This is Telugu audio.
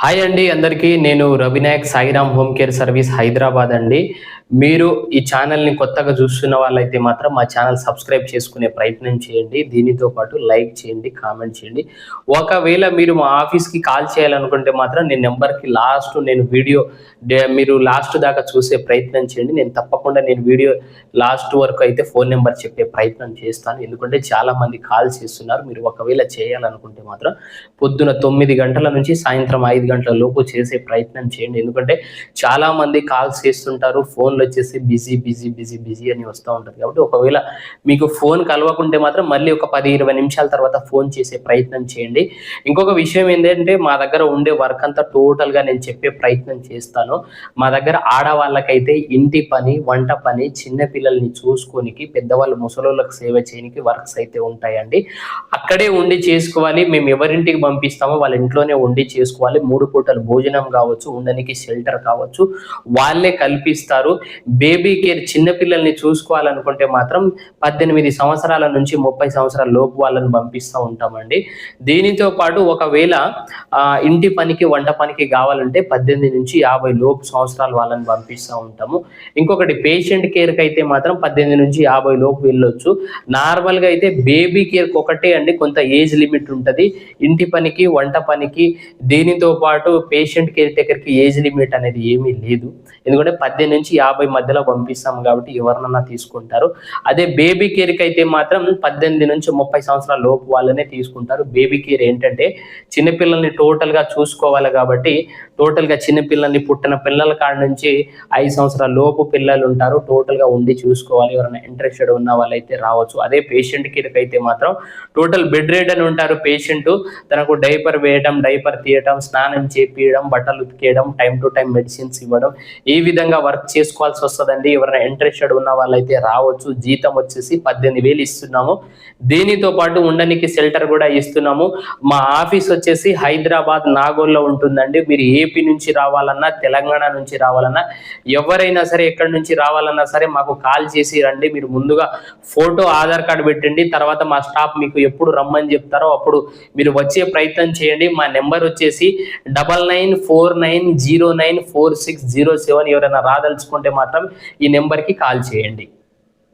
హాయ్ అండి అందరికీ. నేను Ravinayak Sairam home care service Hyderabad అండి. మీరు ఈ ఛానల్ని కొత్తగా చూస్తున్న వాళ్ళైతే మాత్రం మా ఛానల్ సబ్స్క్రైబ్ చేసుకునే ప్రయత్నం చేయండి. దీనితో పాటు లైక్ చేయండి కామెంట్ చేయండి. ఒకవేళ మీరు మా ఆఫీస్కి కాల్ చేయాలనుకుంటే మాత్రం నేను నెంబర్కి లాస్ట్ నేను వీడియో డే- మీరు లాస్ట్ దాకా చూసే ప్రయత్నం చేయండి. నేను తప్పకుండా నేను వీడియో లాస్ట్ వరకు అయితే ఫోన్ నెంబర్ చెప్పే ప్రయత్నం చేస్తాను. ఎందుకంటే చాలామంది కాల్ చేస్తున్నారు. మీరు ఒకవేళ చేయాలనుకుంటే మాత్రం పొద్దున తొమ్మిది గంటల నుంచి సాయంత్రం ఐదు గంటల లోపు చేసే ప్రయత్నం చేయండి. ఎందుకంటే చాలా మంది కాల్స్ చేస్తుంటారు ఫోన్లు వచ్చేసి బిజీ బిజీ బిజీ బిజీ అని వస్తూ ఉంటుంది. కాబట్టి ఒకవేళ మీకు ఫోన్ కలవకుంటే మాత్రం మళ్ళీ ఒక పది ఇరవై నిమిషాల తర్వాత ఫోన్ చేసే ప్రయత్నం చేయండి. ఇంకొక విషయం ఏంటంటే మా దగ్గర ఉండే వర్క్ అంతా టోటల్గా నేను చెప్పే ప్రయత్నం చేస్తాను. మా దగ్గర ఆడవాళ్ళకైతే ఇంటి పని వంట పని చిన్న పిల్లల్ని చూసుకోనికి పెద్దవాళ్ళు ముసలోళ్ళకి సేవ చేయడానికి వర్క్స్ అయితే ఉంటాయండి. అక్కడే ఉండి చేసుకోవాలి. మేము ఎవరింటికి పంపిస్తామో వాళ్ళ ఇంట్లోనే ఉండి చేసుకోవాలి. మూడు మూడు పూటలు భోజనం కావచ్చు ఉండనికి షెల్టర్ కావచ్చు వాళ్ళే కల్పిస్తారు. బేబీ కేర్ చిన్న పిల్లల్ని చూసుకోవాలనుకుంటే మాత్రం పద్దెనిమిది సంవత్సరాల నుంచి ముప్పై సంవత్సరాల లోపు వాళ్ళని పంపిస్తూ ఉంటామండి. దీనితో పాటు ఒకవేళ ఇంటి పనికి వంట పనికి కావాలంటే పద్దెనిమిది నుంచి యాభై లోపు సంవత్సరాల వాళ్ళని పంపిస్తూ ఉంటాము. ఇంకొకటి పేషెంట్ కేర్కి అయితే మాత్రం పద్దెనిమిది నుంచి యాభై లోపు వెళ్ళొచ్చు. నార్మల్గా అయితే బేబీ కేర్కి ఒకటే అండి కొంత ఏజ్ లిమిట్ ఉంటుంది. ఇంటి పనికి వంట పనికి దీనితో పాటు పాటు పేషెంట్ కేర్ టేకర్కి ఏజ్ లిమిట్ అనేది ఏమీ లేదు. ఎందుకంటే పద్దెనిమిది నుంచి యాభై మధ్యలో పంపిస్తాం కాబట్టి ఎవరినన్నా తీసుకుంటారు. అదే బేబీ కేర్కి అయితే మాత్రం పద్దెనిమిది నుంచి ముప్పై సంవత్సరాల లోపు వాళ్ళనే తీసుకుంటారు. బేబీ కేర్ ఏంటంటే చిన్నపిల్లల్ని టోటల్గా చూసుకోవాలి కాబట్టి టోటల్గా చిన్నపిల్లల్ని పుట్టిన పిల్లల కాడ నుంచి ఐదు సంవత్సరాల లోపు పిల్లలు ఉంటారు. టోటల్గా ఉండి చూసుకోవాలి. ఎవరైనా ఇంట్రెస్టెడ్ ఉన్న వాళ్ళైతే రావచ్చు. అదే పేషెంట్ కిందకైతే మాత్రం టోటల్ బెడ్ రేడ్ అని ఉంటారు పేషెంట్ తనకు డైపర్ వేయడం డైపర్ తీయడం స్నానం చేపియడం బట్టలు ఉతికేయడం టైం టు టైం మెడిసిన్స్ ఇవ్వడం. ఈ విధంగా వర్క్ చేసుకోవాల్సి వస్తుందండి? ఎవరైనా ఇంట్రెస్టెడ్ ఉన్న వాళ్ళైతే రావచ్చు. జీతం వచ్చేసి పద్దెనిమిది వేలు ఇస్తున్నాము. దీనితో పాటు ఉండనికి షెల్టర్ కూడా ఇస్తున్నాము. మా ఆఫీస్ వచ్చేసి హైదరాబాద్ నాగోల్లో ఉంటుందండి. మీరు ఏపీ నుంచి రావాలన్నా తెలంగాణ నుంచి రావాలన్నా ఎవరైనా సరే ఎక్కడి నుంచి రావాలన్నా సరే మాకు కాల్ చేసి రండి. మీరు ముందుగా ఫోటో ఆధార్ కార్డు పెట్టండి. తర్వాత మా స్టాఫ్ మీకు ఎప్పుడు రమ్మని చెప్తారో అప్పుడు మీరు వచ్చే ప్రయత్నం చేయండి. మా నెంబర్ వచ్చేసి double nine four nine zero nine four six zero seven ఎవరైనా రాదలుచుకుంటే మాత్రం ఈ నెంబర్కి కాల్ చేయండి.